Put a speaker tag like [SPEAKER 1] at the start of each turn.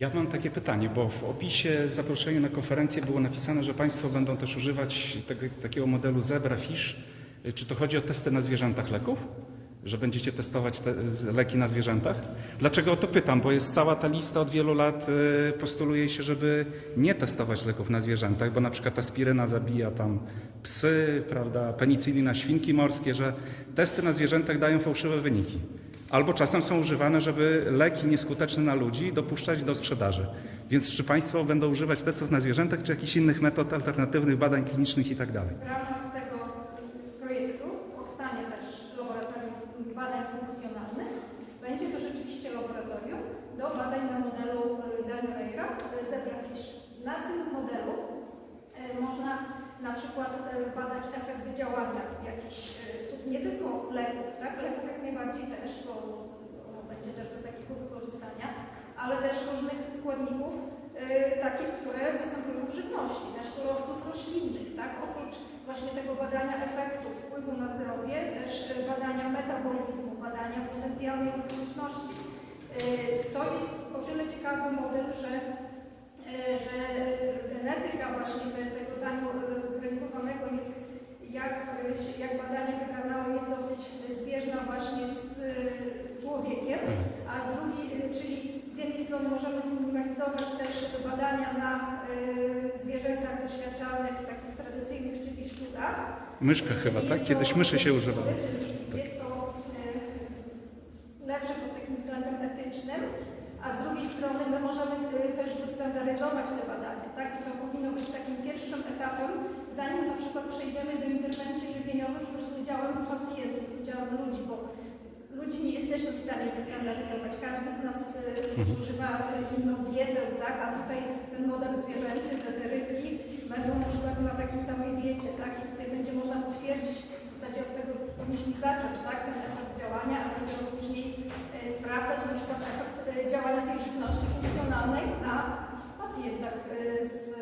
[SPEAKER 1] Ja mam takie pytanie, bo w opisie zaproszenia na konferencję było napisane, że Państwo będą też używać tego, takiego modelu Zebra Fish. Czy to chodzi o testy na zwierzętach leków? Że będziecie testować te leki na zwierzętach? Dlaczego o to pytam? Bo jest cała ta lista od wielu lat, y, postuluje się, żeby nie testować leków na zwierzętach, bo na przykład aspiryna zabija tam psy, prawda, penicylina świnki morskie, że testy na zwierzętach dają fałszywe wyniki. Albo czasem są używane, żeby leki nieskuteczne na ludzi dopuszczać do sprzedaży. Więc czy Państwo będą używać testów na zwierzętach, czy jakichś innych metod alternatywnych, badań klinicznych i tak?
[SPEAKER 2] W ramach tego projektu powstanie też laboratorium badań funkcjonalnych. Będzie to rzeczywiście laboratorium do badań na modelu e, Daniel Zebrafish. Na tym modelu e, można na przykład badać efekt działania jakichś e, sub- nie tylko leków, tak? Leków jak najbardziej też, bo ono będzie też do takiego wykorzystania, ale też różnych składników e, takich, które występują w żywności, też surowców roślinnych, tak? Oprócz właśnie tego badania efektów wpływu na zdrowie, też e, badania metabolizmu, badania potencjalnej toksyczności. E, To jest o tyle ciekawy model, że że genetyka właśnie te, daniu e, rynkowanego jest, jak, e, się- jak badania wykazały, jest dosyć zbieżna właśnie z e, człowiekiem, a z drugiej, e, czyli z jednej strony możemy zminimalizować też badania na e, zwierzętach doświadczalnych, takich tradycyjnych, czyli szczurach.
[SPEAKER 1] Myszka chyba, tak? Kiedyś myszy się używało.
[SPEAKER 2] Czyli jest to e, lepsze pod takim względem etycznym, a z drugiej strony my możemy e, też wystandaryzować te badania, tak? I to powinno być takim pierwszym etapem, zanim na przykład przejdziemy do interwencji żywieniowych już z udziałem pacjentów, z udziałem ludzi, bo ludzi nie jesteśmy w stanie wystandaryzować. Każdy z nas inną dietę, tak? A tutaj ten model zwierzęcy, te, te rybki będą na przykład na takiej samej diecie, tak? I tutaj będzie można potwierdzić, w zasadzie od tego powinniśmy zacząć, tak? Ten efekt działania, a będziemy później e, sprawdzać na przykład efekt e, działania tej żywności funkcjonalnej na pacjentach e, z